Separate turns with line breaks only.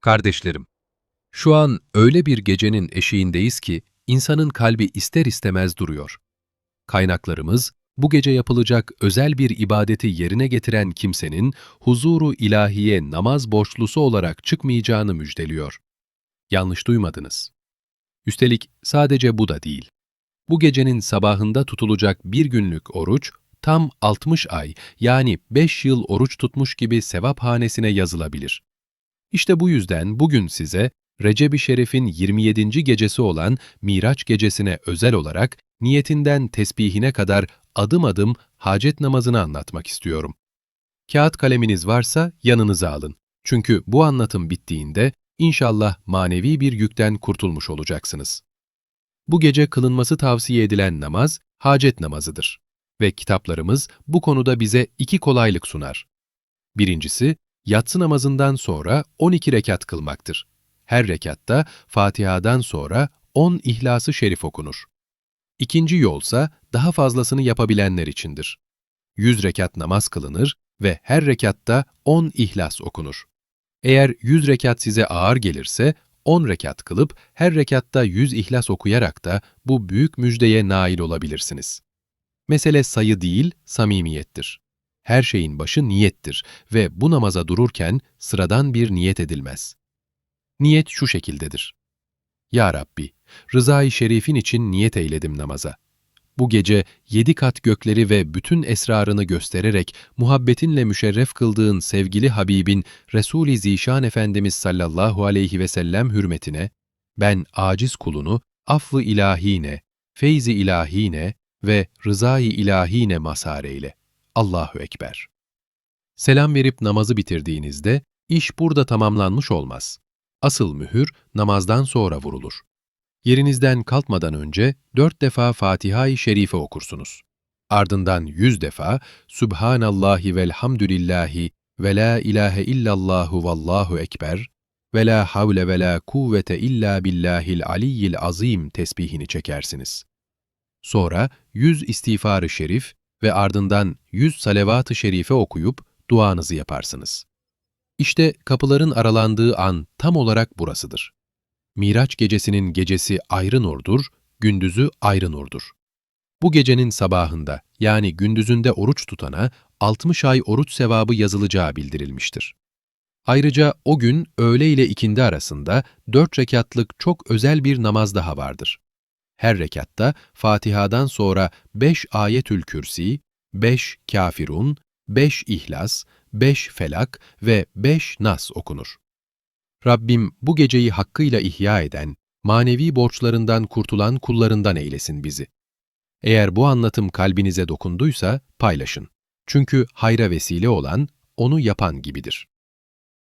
Kardeşlerim, şu an öyle bir gecenin eşiğindeyiz ki insanın kalbi ister istemez duruyor. Kaynaklarımız bu gece yapılacak özel bir ibadeti yerine getiren kimsenin huzuru ilahiye namaz borçlusu olarak çıkmayacağını müjdeliyor. Yanlış duymadınız. Üstelik sadece bu da değil. Bu gecenin sabahında tutulacak bir günlük oruç, tam 60 ay yani 5 yıl oruç tutmuş gibi sevap hanesine yazılabilir. İşte bu yüzden bugün size Recep-i Şerif'in 27. gecesi olan Miraç gecesine özel olarak niyetinden tesbihine kadar adım adım hacet namazını anlatmak istiyorum. Kağıt kaleminiz varsa yanınıza alın. Çünkü bu anlatım bittiğinde inşallah manevi bir yükten kurtulmuş olacaksınız. Bu gece kılınması tavsiye edilen namaz hacet namazıdır. Ve kitaplarımız bu konuda bize iki kolaylık sunar. Birincisi, yatsı namazından sonra 12 rekat kılmaktır. Her rekatta Fatiha'dan sonra 10 İhlas-ı Şerif okunur. İkinci yolsa daha fazlasını yapabilenler içindir. 100 rekat namaz kılınır ve her rekatta 10 İhlas okunur. Eğer 100 rekat size ağır gelirse 10 rekat kılıp her rekatta 100 İhlas okuyarak da bu büyük müjdeye nail olabilirsiniz. Mesele sayı değil, samimiyettir. Her şeyin başı niyettir ve bu namaza dururken sıradan bir niyet edilmez. Niyet şu şekildedir. Ya Rabbi, rızayı şerifin için niyet eyledim namaza. Bu gece yedi kat gökleri ve bütün esrarını göstererek muhabbetinle müşerref kıldığın sevgili Habibin Resul-i Zişan Efendimiz sallallahu aleyhi ve sellem hürmetine, ben aciz kulunu affı ilahine, feyzi ilahine ve rızayı ilahine mazhar eyle. Allahu Ekber. Selam verip namazı bitirdiğinizde iş burada tamamlanmış olmaz. Asıl mühür namazdan sonra vurulur. Yerinizden kalkmadan önce dört defa Fatiha-i Şerife okursunuz. Ardından yüz defa Subhanallahi velhamdülillahi ve la ilahe illallahu vallahu ekber ve la havle ve la kuvvete illa billahil aliyyil azim tesbihini çekersiniz. Sonra yüz istiğfarı şerif ve ardından yüz salavat-ı şerife okuyup duanızı yaparsınız. İşte kapıların aralandığı an tam olarak burasıdır. Miraç gecesinin gecesi ayrı nurdur, gündüzü ayrı nurdur. Bu gecenin sabahında yani gündüzünde oruç tutana 60 ay oruç sevabı yazılacağı bildirilmiştir. Ayrıca o gün öğle ile ikindi arasında dört rekatlık çok özel bir namaz daha vardır. Her rekatta Fatiha'dan sonra 5 ayetül kürsi, 5 kafirun, 5 ihlas, 5 felak ve 5 nas okunur. Rabbim bu geceyi hakkıyla ihya eden, manevi borçlarından kurtulan kullarından eylesin bizi. Eğer bu anlatım kalbinize dokunduysa paylaşın. Çünkü hayra vesile olan, onu yapan gibidir.